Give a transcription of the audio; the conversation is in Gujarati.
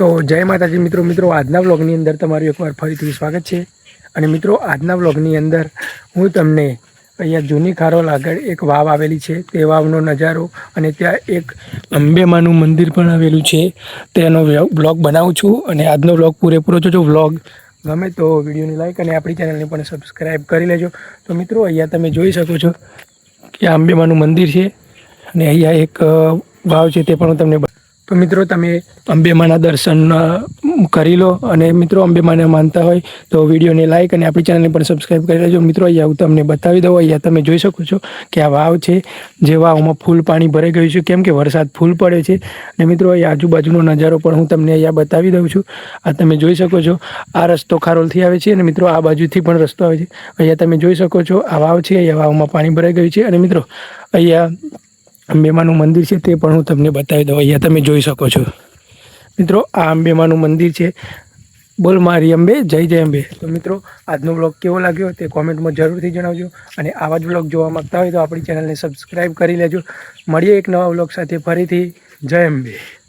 તો જય માતાજી મિત્રો મિત્રો, આજના વ્લોગની અંદર તમારું એકવાર ફરીથી સ્વાગત છે. અને મિત્રો, આજના વ્લોગની અંદર હું તમને અહીંયા જૂની ખારોલ આગળ એક વાવ આવેલી છે. તે વાવનો નજારો અને ત્યાં એક અંબેમાનું મંદિર પણ આવેલું છે. તેનો બ્લોગ બનાવું છું અને આજનો વ્લોગ પૂરેપૂરો જોજો. વ્લોગ ગમે તો વિડીયોને લાઈક અને આપણી ચેનલને પણ સબસ્ક્રાઈબ કરી લેજો. તો મિત્રો, અહીંયા તમે જોઈ શકો છો કે આ અંબેમાનું મંદિર છે અને અહીંયા એક વાવ છે તે પણ હું તમને તો મિત્રો તમે અંબેમાના દર્શન કરી લો અને મિત્રો અંબેમાને માનતા હોય તો વિડીયોને લાઈક અને આપણી ચેનલને પણ સબસ્ક્રાઈબ કરી લેજો. મિત્રો, અહીંયા હું તમને બતાવી દઉં, અહીંયા તમે જોઈ શકો છો કે આ વાવ છે, જે વાવમાં ફૂલ પાણી ભરાઈ ગયું છે. કેમ કે વરસાદ ફૂલ પડે છે અને મિત્રો અહીંયા આજુબાજુનો નજારો પણ હું તમને અહીંયા બતાવી દઉં છું. આ તમે જોઈ શકો છો, આ રસ્તો ખારોલથી આવે છે અને મિત્રો, આ બાજુથી પણ રસ્તો આવે છે. અહીંયા તમે જોઈ શકો છો, આ વાવ છે, અહીંયા વાવમાં પાણી ભરાઈ ગયું છે અને મિત્રો, અહીંયા અંબેમાનું મંદિર છે તે પણ હું તમને બતાવી દઉં. અહીંયા તમે જોઈ શકો છો. મિત્રો, આ અંબેમાનું મંદિર છે. બોલ મારી અંબે, જય જય અંબે. તો મિત્રો, આજનો બ્લોગ કેવો લાગ્યો તે કોમેન્ટમાં જરૂરથી જણાવજો. અને આવા જ બ્લોગ જોવા માગતા હોય તો આપણી ચેનલને સબસ્ક્રાઈબ કરી લેજો. મળીએ એક નવા બ્લોગ સાથે ફરીથી. જય અંબે.